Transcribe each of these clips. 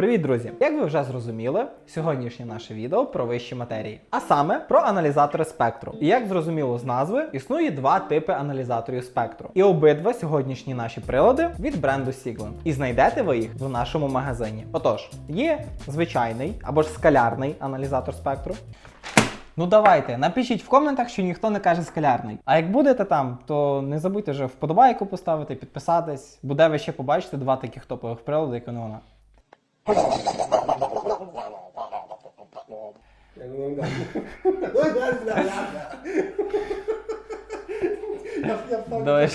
Привіт, друзі! Як ви вже зрозуміли, сьогоднішнє наше відео про вищі матерії, а саме про аналізатори спектру. І як зрозуміло з назви, існує два типи аналізаторів спектру. І обидва сьогоднішні наші прилади від бренду Siglent. І знайдете ви їх в нашому магазині. Отож, є звичайний або ж скалярний аналізатор спектру. Ну давайте, напишіть в коментах, що ніхто не каже скалярний. А як будете там, то не забудьте вже вподобайку поставити, підписатись, бо де ви ще побачите два таких топових прилади, як і вона. Dois. Dois.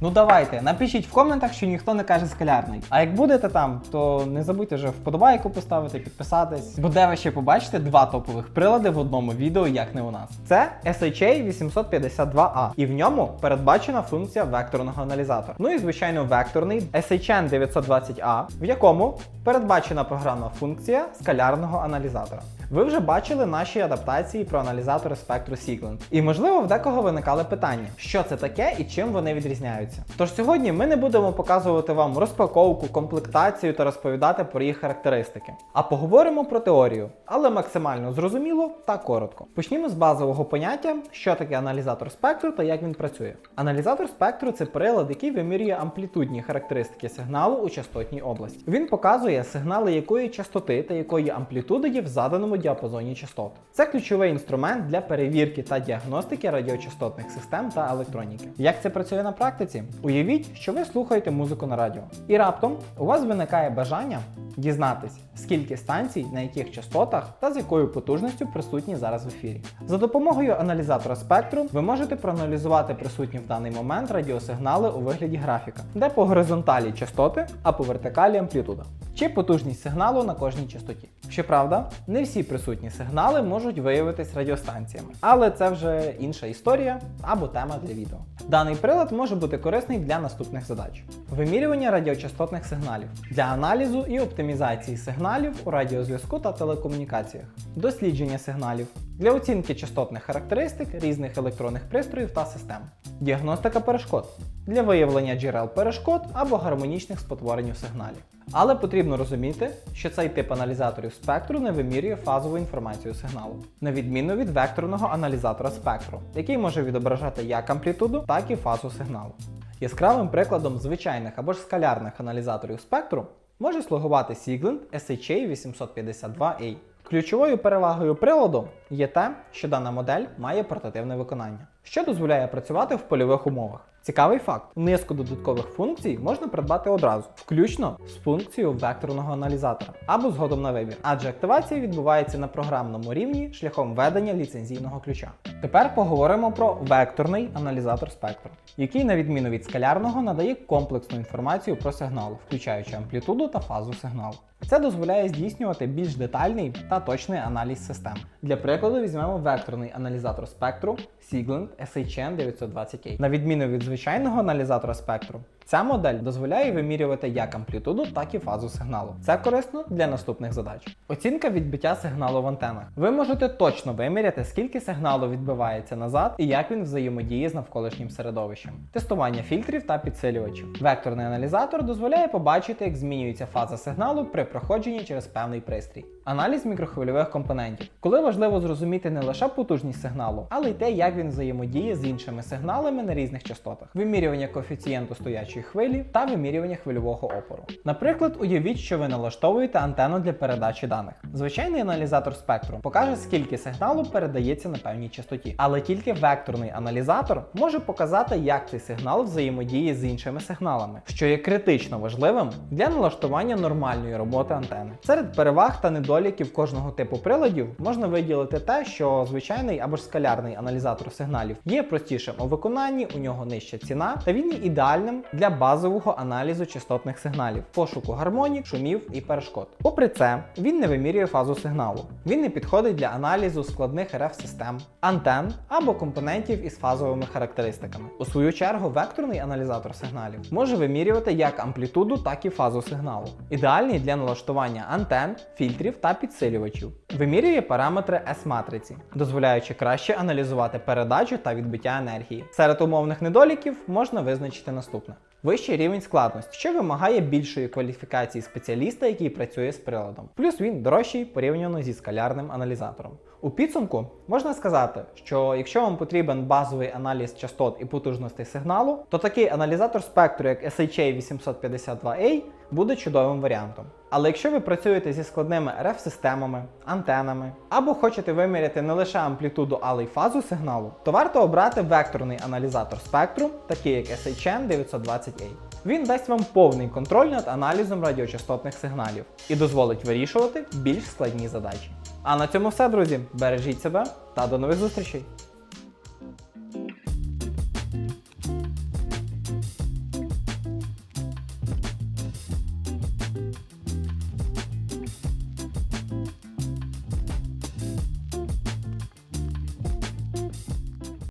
Ну да, да, да. Давайте, напишіть в коментах, що ніхто не каже скалярний. А як будете там, то не забудьте вже вподобайку поставити, підписатись, бо де ви ще побачите два топових прилади в одному відео, як не у нас. Це SHA 852A, і в ньому передбачена функція векторного аналізатора. Ну і звичайно, векторний SHN 920A, в якому передбачена програмна функція скалярного аналізатора. Ви вже бачили наші адаптації про аналізатори спектру Siglent. І можливо в декого виникали питання, що це таке і чим вони відрізняються. Тож сьогодні ми не будемо показувати вам розпаковку, комплектацію та розповідати про їх характеристики, а поговоримо про теорію, але максимально зрозуміло та коротко. Почнімо з базового поняття, що таке аналізатор спектру та як він працює. Аналізатор спектру це прилад, який вимірює амплітудні характеристики сигналу у частотній області. Він показує сигнали якої частоти та якої амплітуди є в заданому діапазоні частот. Це ключовий інструмент для перевірки та діагностики радіочастотних систем та електроніки. Як це працює на практиці? Уявіть, що ви слухаєте музику на радіо, і раптом у вас виникає бажання дізнатись, скільки станцій, на яких частотах та з якою потужністю присутні зараз в ефірі. За допомогою аналізатора спектру ви можете проаналізувати присутні в даний момент радіосигнали у вигляді графіка, де по горизонталі частоти, а по вертикалі амплітуда, чи потужність сигналу на кожній частоті. Щоправда, не всі присутні сигнали можуть виявитись радіостанціями, але це вже інша історія або тема для відео. Даний прилад може бути корисний для наступних задач: вимірювання радіочастотних сигналів для аналізу і оптимізації сигналів у радіозв'язку та телекомунікаціях, дослідження сигналів для оцінки частотних характеристик різних електронних пристроїв та систем, діагностика перешкод для виявлення джерел перешкод або гармонічних спотворень у сигналі. Але потрібно розуміти, що цей тип аналізаторів спектру не вимірює фазову інформацію сигналу, на відміну від векторного аналізатора спектру, який може відображати як амплітуду, так і фазу сигналу. Яскравим прикладом звичайних або ж скалярних аналізаторів спектру може слугувати Siglent SHA 852A. Ключовою перевагою приладу є те, що дана модель має портативне виконання, що дозволяє працювати в польових умовах. Цікавий факт: низку додаткових функцій можна придбати одразу, включно з функцією векторного аналізатора або згодом на вибір, адже активація відбувається на програмному рівні шляхом введення ліцензійного ключа. Тепер поговоримо про векторний аналізатор спектру, який, на відміну від скалярного, надає комплексну інформацію про сигнал, включаючи амплітуду та фазу сигналу. Це дозволяє здійснювати більш детальний та точний аналіз систем. Для прикладу візьмемо векторний аналізатор спектру Siglent SHN 920K. На відміну від звичайного аналізатора спектру, ця модель дозволяє вимірювати як амплітуду, так і фазу сигналу. Це корисно для наступних задач. Оцінка відбиття сигналу в антенах. Ви можете точно виміряти, скільки сигналу відбивається назад і як він взаємодіє з навколишнім середовищем. Тестування фільтрів та підсилювачів. Векторний аналізатор дозволяє побачити, як змінюється фаза сигналу при проходженні через певний пристрій. Аналіз мікрохвильових компонентів. Коли важливо зрозуміти не лише потужність сигналу, але й те, як він взаємодіє з іншими сигналами на різних частотах, вимірювання коефіцієнту стоячої хвилі та вимірювання хвильового опору. Наприклад, уявіть, що ви налаштовуєте антенну для передачі даних. Звичайний аналізатор спектру покаже, скільки сигналу передається на певній частоті, але тільки векторний аналізатор може показати, як цей сигнал взаємодіє з іншими сигналами, що є критично важливим для налаштування нормальної роботи антени. Серед переваг та недоліків кожного типу приладів можна виділити те, що звичайний або ж скалярний аналізатор сигналів є простішим у виконанні, у нього нижча ціна, та він є ідеальним для базового аналізу частотних сигналів, пошуку гармонік, шумів і перешкод. Попри це, він не вимірює фазу сигналу. Він не підходить для аналізу складних РФ-систем, антен або компонентів із фазовими характеристиками. У свою чергу, векторний аналізатор сигналів може вимірювати як амплітуду, так і фазу сигналу. Ідеальний для налаштування антен, фільтрів та та підсилювачів. Вимірює параметри S-матриці, дозволяючи краще аналізувати передачу та відбиття енергії. Серед умовних недоліків можна визначити наступне. Вищий рівень складності, що вимагає більшої кваліфікації спеціаліста, який працює з приладом. Плюс він дорожчий порівняно зі скалярним аналізатором. У підсумку можна сказати, що якщо вам потрібен базовий аналіз частот і потужностей сигналу, то такий аналізатор спектру, як SHA 852A, буде чудовим варіантом. Але якщо ви працюєте зі складними RF-системами, антенами або хочете виміряти не лише амплітуду, але й фазу сигналу, то варто обрати векторний аналізатор спектру, такий як SHN 920A. Він дасть вам повний контроль над аналізом радіочастотних сигналів і дозволить вирішувати більш складні задачі. А на цьому все, друзі. Бережіть себе та до нових зустрічей!